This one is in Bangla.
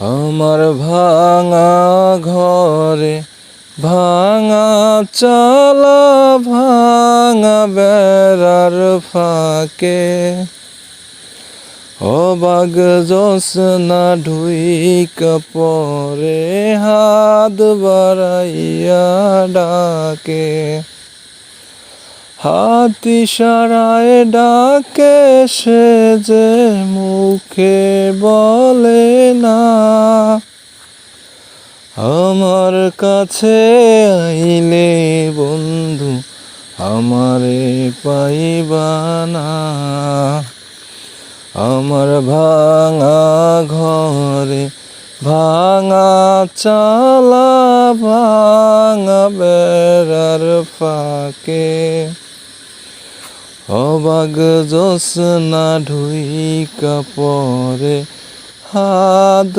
আমার ভাঙা ঘরে, ভাঙা চালা, ভাঙা বেড়ার ফাঁকে। অবাগ জোসনা ঢুইক পরে হাত বাড়াইয়া ডাকে। হাতি সারায় ডাকে, সে যে মুখে বলে না। আমার কাছে আইলে বন্ধু, আমারে পাইবা না। আমার ভাঙা ঘরে ভাঙা চালা, ভাঙা বেড়ার ফাঁকে। অবাগ জোসনা ঢুইকা পরে হাত